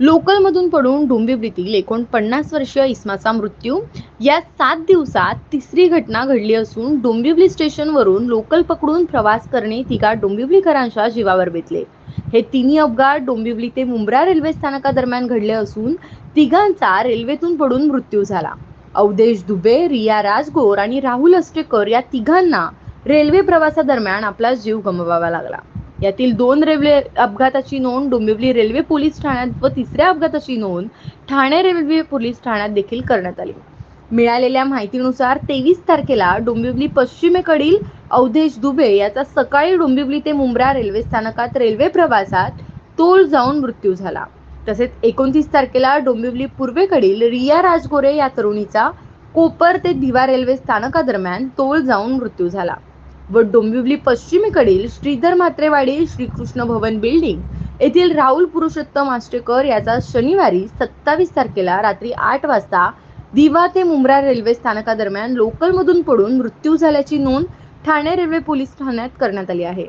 लोकलमधून पडून डोंबिवलीतील एकोणपन्नास वर्षीय इस्माचा मृत्यू. या सात दिवसात तिसरी घटना घडली असून डोंबिवली स्टेशनवरून लोकल पकडून प्रवास करणे तिघा डोंबिवलीकरांच्या जीवावर बेतले. हे तिन्ही अपघात डोंबिवली ते मुंब्रा रेल्वे स्थानकादरम्यान घडले असून तिघांचा रेल्वेतून पडून मृत्यू झाला. अवधेश दुबे रिया राजगोर आणि राहुल अस्टेकर या तिघांना रेल्वे प्रवासादरम्यान आपला जीव गमवावा लागला. यातील दोन रेल्वे अपघाताची नोंद डोंबिवली रेल्वे पोलीस ठाण्यात व तिसऱ्या अपघाताची नोंद ठाणे रेल्वे पोलीस ठाण्यात देखील करण्यात आली. मिळालेल्या माहितीनुसार तेवीस तारखेला डोंबिवली पश्चिमेकडील अवधेश दुबे याचा सकाळी डोंबिवली ते मुंब्रा रेल्वे स्थानकात रेल्वे प्रवासात तोल जाऊन मृत्यू झाला. तसेच एकोणतीस तारखेला डोंबिवली पूर्वेकडील रिया राजगोरे या तरुणीचा कोपर ते दिवा रेल्वे स्थानकादरम्यान तोल जाऊन मृत्यू झाला. व डोंबिवली पश्चिमेकडील श्रीधर म्हात्रेवाडी श्रीकृष्ण भवन बिल्डिंग येथील राहुल पुरुषोत्तम आष्टेकर याचा शनिवारी सत्तावीस तारखेला रात्री आठ वाजता दिवा ते मुंब्रा रेल्वे स्थानकादरम्यान लोकलमधून पडून मृत्यू झाल्याची नोंद ठाणे रेल्वे पोलीस ठाण्यात करण्यात आली आहे.